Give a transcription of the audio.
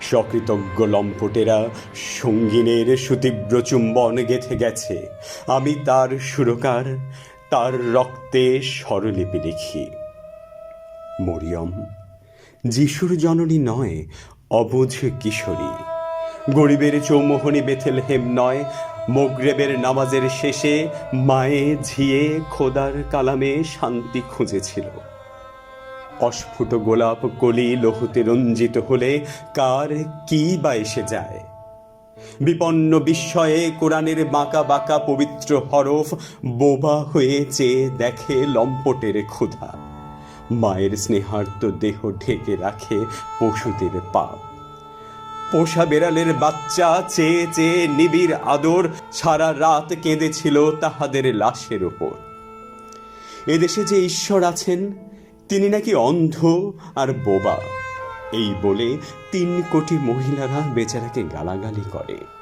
সকৃতজ্ঞ লম্পটেরা সঙ্গিনের সুতীব্র চুম্বন গেথে গেছে। আমি তার সুরকার, তার রক্তে স্বরলিপি লিখি। মরিয়ম, যিশুর জননী নয়, অবুঝ কিশোরী। গরিবের চৌমোহনী বেথেল হেম নয়, মোগরেবের নামাজের শেষে মায়ে ঝিয়ে খোদার কালামে শান্তি খুঁজেছিল। অস্ফুট গোলাপ কলি লহুতে রঞ্জিত হলে কার কি বা এসে যায়? বিপন্ন বিস্ময়ে কোরআনের বাঁকা বাঁকা পবিত্র হরফ বোবা হয়ে চেয়ে দেখে লম্পটের ক্ষুধা। মায়ের স্নেহার্ত দেহ ঢেকে রাখে পশুদের পাপ। পোষা বেড়ালের বাচ্চা চেয়ে চেয়ে নিবিড় আদর সারা রাত কেঁদেছিল তাহাদের লাশের ওপর। এদেশে যে ঈশ্বর আছেন তিনি নাকি অন্ধ আর বোবা। এই বলে তিন কোটি মহিলারা বেচারাকে গালাগালি করে।